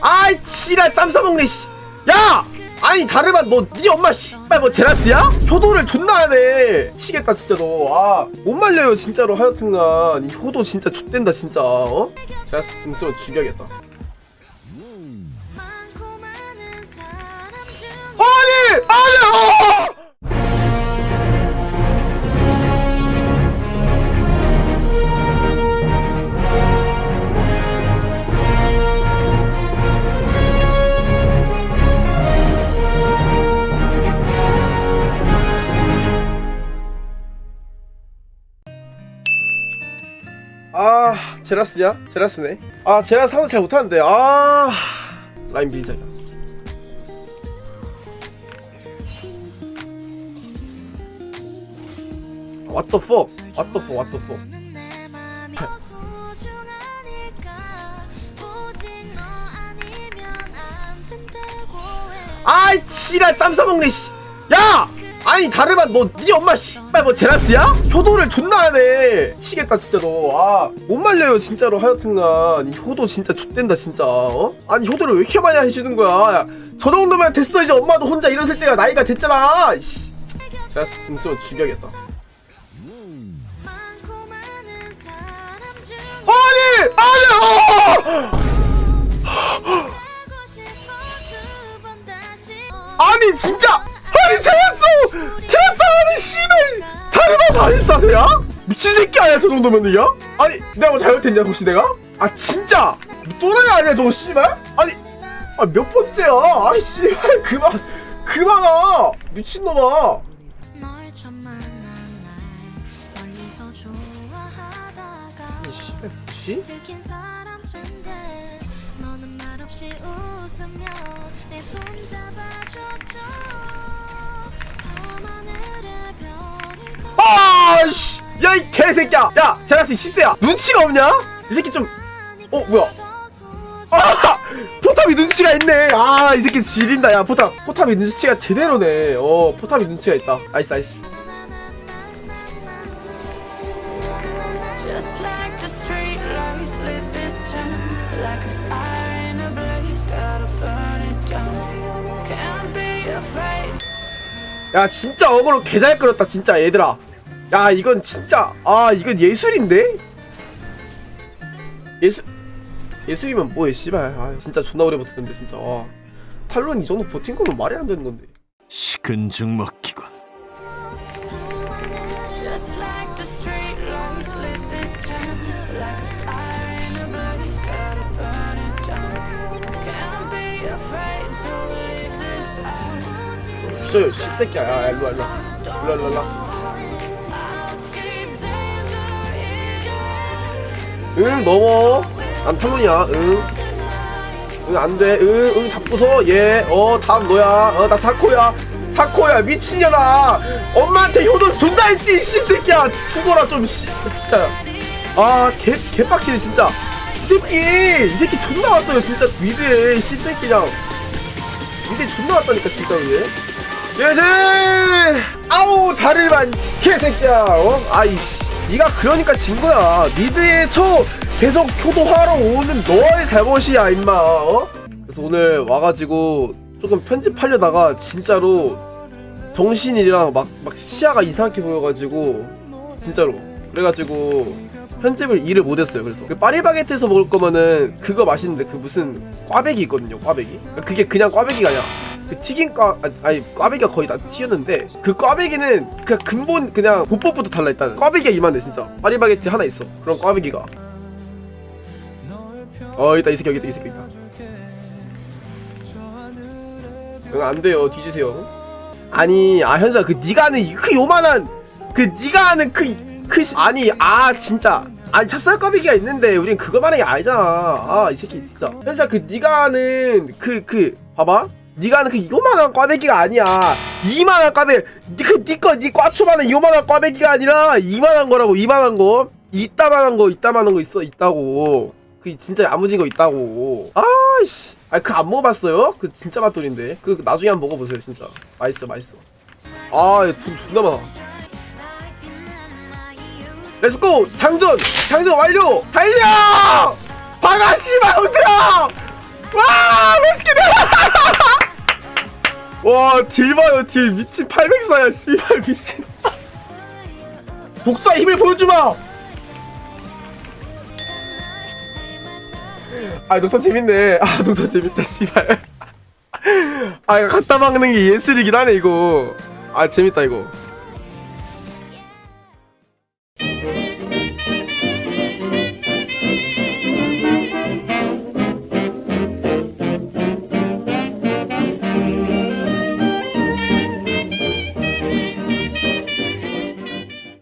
아이 지랄 쌈 싸먹네 씨. 야! 아니 자르반 너네 엄마 씨발 뭐 제라스야? 효도를 존나 하네 치겠다 진짜 너아못 말려요 진짜로 하여튼간 이 효도 진짜 좆된다 진짜 어? 제라스 등수로 죽여야겠다 아 제라스냐? 제라스네 아 제라스 상대 잘 못하는데 아 라인 밀자 What the fuck? What the fuck? What the fuck? 아이 지랄 쌈 싸먹네 씨. 야! 아니 자르반 너 네 엄마 씨발 뭐 제라스야? 효도를 존나 하네 치겠다 진짜 너아못 말려요 진짜로 하여튼간 이 효도 진짜 좆된다 진짜 어? 아니 효도를 왜 이렇게 많이 해주는 거야 야, 저 정도면 됐어 이제 엄마도 혼자 일어설 때가 나이가 됐잖아. 제라스 등수로 죽여야겠다 아니! 아니! 어! 아니 진짜 제라스 아니 씨발 자르반 사인사세야? 미친 새끼 아니야 저 정도면 이야? 아니 내가 뭐 잘못했냐 혹시 내가? 아 진짜 또라이 아니야 저 씨발? 아니 아 몇 번째야 아이 씨발 그만 그만 와 미친놈아 이 씨발 뭐지? 야 이 개새끼야 야 제라스 10세야 눈치가 없냐? 이 새끼 좀 어, 뭐야? 아! 포탑이 눈치가 있네. 아, 이 새끼 지린다. 야, 포탑. 포탑이 눈치가 제대로네. 어, 포탑이 눈치가 있다. be afraid 야, 진짜 어그로 개잘 끌었다, 진짜, 얘들아. 야, 이건 진짜, 아, 이건 예술인데? 예술, 예술이면 뭐해, 씨발. 아, 진짜 존나 오래 버텼는데, 진짜. 와. 탈론 이 정도 버틴 거면 말이 안 되는 건데. 식은 죽 먹기군. Just like the street lights lit this town Like a fire in a blaze, gotta burn it down Can't be afraid to leave this out 진짜, 씹새끼야. 야, 야, 일로와, 일로와. 일로와, 일로와, 응, 넘어. 난 탈론이야, 응. 응, 안 돼. 응, 응, 잡고서, 얘. 어, 다음 너야. 어, 나 사코야. 사코야, 미친년아. 엄마한테 효도 존나 했지, 이 씨새끼야. 죽어라, 좀, 씨. 진짜. 아, 개, 개빡치네, 진짜. 이 새끼, 이 새끼 존나 왔어요, 진짜. 미드에, 이 씨새끼랑. 미드에 존나 왔다니까, 진짜, 얘. 예제! 아우, 자를만, 개새끼야, 어? 아이씨. 네가 그러니까 진 거야. 미드에 쳐 계속 효도하러 오는 너의 잘못이야, 임마, 어? 그래서 오늘 와가지고 조금 편집하려다가 진짜로 정신이랑 막, 막 시야가 이상하게 보여가지고 진짜로 그래가지고 편집을 일을 못했어요 그래서 그 파리바게트에서 먹을 거면은 그거 맛있는데 그 무슨 꽈배기 있거든요 꽈배기 그러니까 그게 그냥 꽈배기가 아니라 그 튀긴 꽈 아니, 아니 꽈배기가 거의 다 튀었는데 그 꽈배기는 그냥 근본 그냥 보법부터 달라 일단 꽈배기가 이만해 진짜. 파리바게트 하나 있어 그런 꽈배기가. 어 있다 이 새끼 여기 있다 이 새끼 있다. 응 안 돼요 뒤지세요. 아니 아 현수야 그 니가 아는 그 요만한 그 니가 아는 그그 아니 아 진짜. 아니 찹쌀꺼비기가 있는데 우린 그거만 한게 아니잖아. 아 이 새끼 진짜. 현수야 그 니가 아는 그그 봐봐 니가 아는 그 요만한 꽈배기가 아니야. 이만한 꽈배 그 니꺼 니 꽈초만한 요만한 꽈배기가 아니라 이만한 거라고 이만한 거. 이따만한 거 이따만한 거 있어 있다고. 그 진짜 야무진 거 있다고. 아이씨. 아그 안 먹어봤어요? 그 진짜 맛돌인데. 그 나중에 한번 먹어보세요 진짜. 맛있어 맛있어. 아돈 존나 많아. 렛츠고 장전! 장전 완료! 달려! 씨발 형들아! 와 맛있게 와 딜 봐요 딜. 미친 804야 씨발 미친. 복사의 힘을 보여주마! 아 녹턴 재밌네. 아 녹턴 재밌다 씨발. 아 갖다 막는 게 예술이긴 하네 이거. 아 재밌다 이거